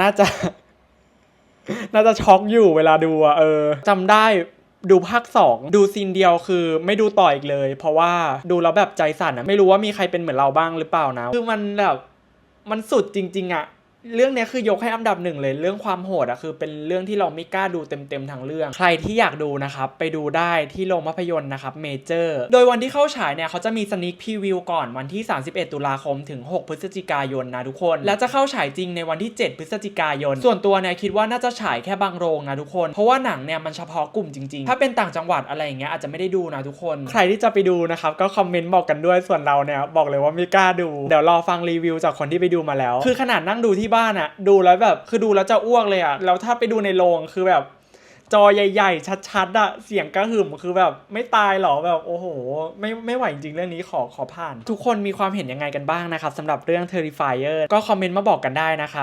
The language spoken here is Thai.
น่าจะ น่าจะช็อกอยู่เวลาดูอะเออจำได้ดูภาคสองดูซีนเดียวคือไม่ดูต่ออีกเลย เพราะว่าดูแล้วแบบใจสั่นอะไม่รู้ว่ามีใครเป็นเหมือนเราบ้างหรือเปล่านะ คือมันแบบ มันสุดจริง ๆอะ เรื่องนี้คือยกให้อันดับหนึ่งเลยเรื่องความโหดอะคือเป็นเรื่องที่เราไม่กล้าดูเต็มๆทั้งเรื่อง ใครที่อยากดูนะครับ ไปดูได้ที่โรงภาพยนตร์นะครับเมเจอร์โดยวันที่เข้าฉายเนี่ยเขาจะมีสนิ k พ r วิวก่อนวันที่ 31 ตุลาคมถึง 6 พฤศจิกายนนะทุกคน และจะเข้าฉายจริงในวันที่ 7 พฤศจิกายน ส่วนตัวเนี่ยคิดว่าน่าจะฉายแค่บางโรงนะทุกคน เพราะว่าหนังเนี่ยมันเฉพาะกลุ่มจริงๆ ถ้าเป็นต่างจังหวัดอะไรอย่างเงี้ยอาจจะไม่ได้ดูนะทุกคน ใครที่จะไปดูนะครับก็คอมเมนต์บอกกันด้วยส่วนเราเนี่ยบอกเลยว่าไม่กล้าดูเดี๋ยวรอฟังรีวิวจากคนที่ไปดูมาแล้ว คือขนาดนั่งดูที่บ้านอะดูแล้วแบบคือดูแล้วจะอ้วกเลยอะแล้วถ้าไปดูในโรงคือแบบ จอใหญ่ ๆ ชัดๆอะเสียงกระหึ่มคือแบบไม่ตายหรอแบบโอ้โห ไม่ไม่ไหวจริงเรื่องนี้ขอขอผ่าน ทุกคนมีความเห็นยังไงกันบ้างนะครับสำหรับเรื่อง Terrifier ก็คอมเมนต์มาบอกกันได้นะครับ